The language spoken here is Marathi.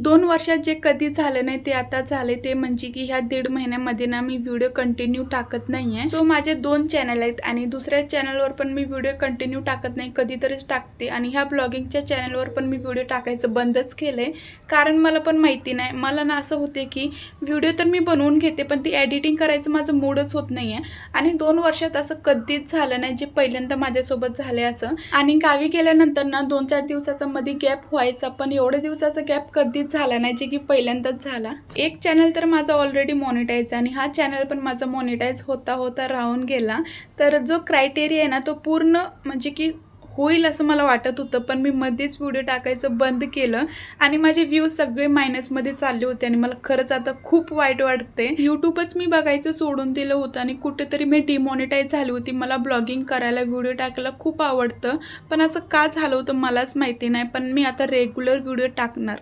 दोन वर्षात जे कधी झालं नाही ते आता झाले ते म्हणजे की ह्या दीड महिन्यामध्ये ना मी व्हिडिओ कंटिन्यू टाकत नाही आहे सो माझे दोन चॅनल आहेत आणि दुसऱ्या चॅनलवर पण मी व्हिडिओ कंटिन्यू टाकत नाही कधीतरीच टाकते. आणि ह्या ब्लॉगिंगच्या चॅनलवर पण मी व्हिडिओ टाकायचं बंदच केलंय. कारण मला पण माहिती नाही. मला ना असं होते की व्हिडिओ तर मी बनवून घेते पण ती एडिटिंग करायचं माझं मूडच होत नाहीये. आणि दोन वर्षात असं कधीच झालं नाही जे पहिल्यांदा माझ्यासोबत झालंय असं. आणि गावी गेल्यानंतर ना दोन चार दिवसाचा मध्ये गॅप व्हायचा पण एवढ्या दिवसाचा गॅप कधीच झाला नाही जे की पहिल्यांदाच झाला. एक चॅनल तर माझा ऑलरेडी मॉनिटाईज आणि हा चॅनल पण माझा मॉनिटाईज होता होता राहून गेला. तर जो क्रायटेरिया आहे ना तो पूर्ण म्हणजे की होईल असं मला वाटत होतं पण मी मध्येच व्हिडिओ टाकायचं बंद केलं आणि माझे व्ह्यू सगळे मायनसमध्ये चालले होते आणि मला खरंच आता खूप वाईट वाटते यूट्यूबच मी बघायचं सोडून दिलं होतं आणि कुठेतरी मी डिमॉनिटाईज झाली होती. मला ब्लॉगिंग करायला व्हिडिओ टाकायला खूप आवडतं पण असं का झालं होतं मलाच माहिती नाही पण मी आता रेग्युलर व्हिडिओ टाकणार.